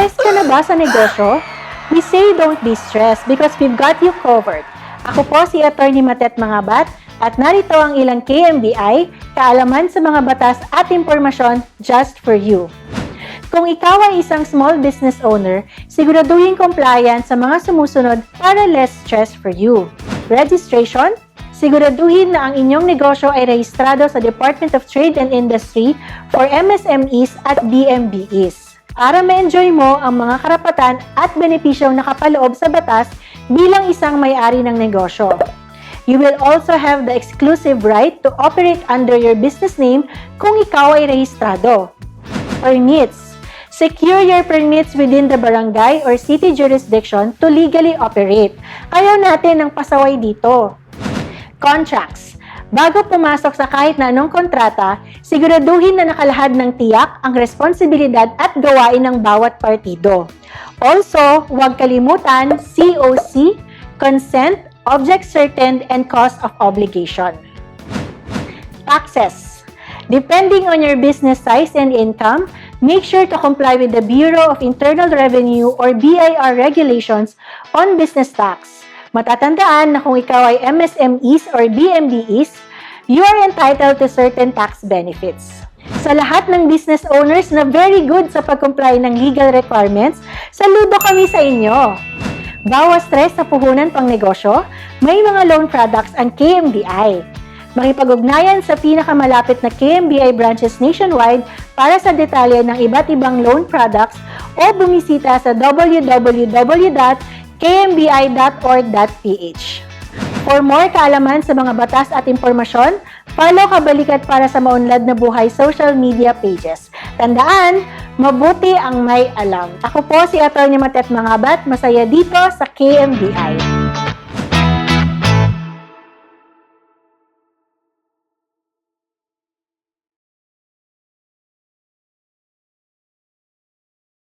Stress ka na ba sa negosyo? We say don't be stressed because we've got you covered. Ako po si Attorney Matet Mangabat at narito ang ilang KMBI, kaalaman sa mga batas at impormasyon just for you. Kung ikaw ay isang small business owner, siguraduhin compliant sa mga sumusunod para less stress for you. Registration, siguraduhin na ang inyong negosyo ay rehistrado sa Department of Trade and Industry for MSMEs at DMBEs para ma-enjoy mo ang mga karapatan at benepisyong nakapaloob sa batas bilang isang may-ari ng negosyo. You will also have the exclusive right to operate under your business name kung ikaw ay rehistrado. Permits. Secure your permits within the barangay or city jurisdiction to legally operate. Ayaw natin ng pasaway dito. Contracts. Bago pumasok sa kahit na anong kontrata, siguraduhin na nakalahad ng tiyak ang responsibilidad at gawain ng bawat partido. Also, huwag kalimutan COC, consent, object certain, and cost of obligation. Taxes. Depending on your business size and income, make sure to comply with the Bureau of Internal Revenue or BIR regulations on business tax. Matatandaan na kung ikaw ay MSMEs or BMBEs, you are entitled to certain tax benefits. Sa lahat ng business owners na very good sa pag-comply ng legal requirements, saludo kami sa inyo! Bawas stress sa puhunan pang negosyo, may mga loan products ang KMBI. Makipag-ugnayan sa pinakamalapit na KMBI branches nationwide para sa detalye ng iba't ibang loan products o bumisita sa www.kmbi.org.ph. For more kaalaman sa mga batas at impormasyon, follow Kabalikat para sa maunlad na buhay social media pages. Tandaan, mabuti ang may alam. Ako po si Atty. Matet Mangabat, masaya dito sa KMBI.